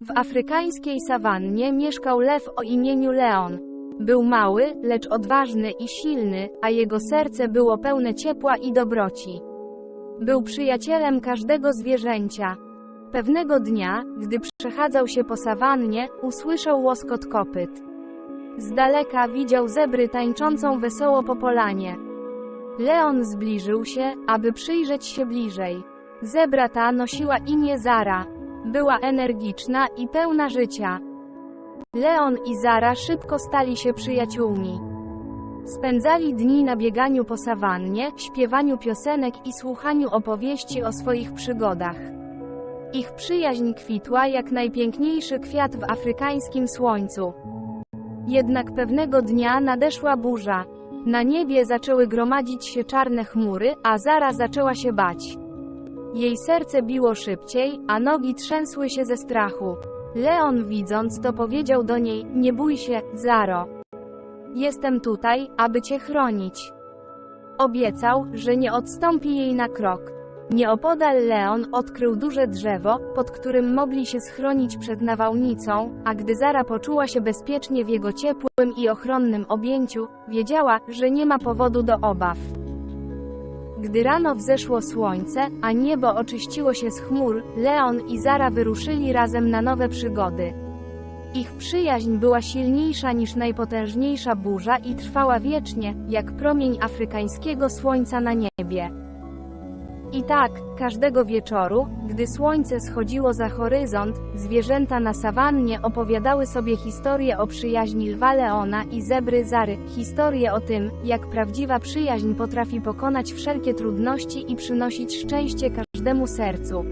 W afrykańskiej sawannie mieszkał lew o imieniu Leon. Był mały, lecz odważny i silny, a jego serce było pełne ciepła i dobroci. Był przyjacielem każdego zwierzęcia. Pewnego dnia, gdy przechadzał się po sawannie, usłyszał łoskot kopyt. Z daleka widział zebry tańczącą wesoło po polanie. Leon zbliżył się, aby przyjrzeć się bliżej. Zebra ta nosiła imię Zara. Była energiczna i pełna życia. Leon i Zara szybko stali się przyjaciółmi. Spędzali dni na bieganiu po sawannie, śpiewaniu piosenek i słuchaniu opowieści o swoich przygodach. Ich przyjaźń kwitła jak najpiękniejszy kwiat w afrykańskim słońcu. Jednak pewnego dnia nadeszła burza. Na niebie zaczęły gromadzić się czarne chmury, a Zara zaczęła się bać. Jej serce biło szybciej, a nogi trzęsły się ze strachu. Leon widząc to powiedział do niej, nie bój się, Zaro. Jestem tutaj, aby cię chronić. Obiecał, że nie odstąpi jej na krok. Nieopodal Leon odkrył duże drzewo, pod którym mogli się schronić przed nawałnicą, a gdy Zara poczuła się bezpiecznie w jego ciepłym i ochronnym objęciu, wiedziała, że nie ma powodu do obaw. Gdy rano wzeszło słońce, a niebo oczyściło się z chmur, Leon i Zara wyruszyli razem na nowe przygody. Ich przyjaźń była silniejsza niż najpotężniejsza burza i trwała wiecznie, jak promień afrykańskiego słońca na niebie. I tak, każdego wieczoru, gdy słońce schodziło za horyzont, zwierzęta na sawannie opowiadały sobie historię o przyjaźni lwa Leona i zebry Zary, historię o tym, jak prawdziwa przyjaźń potrafi pokonać wszelkie trudności i przynosić szczęście każdemu sercu.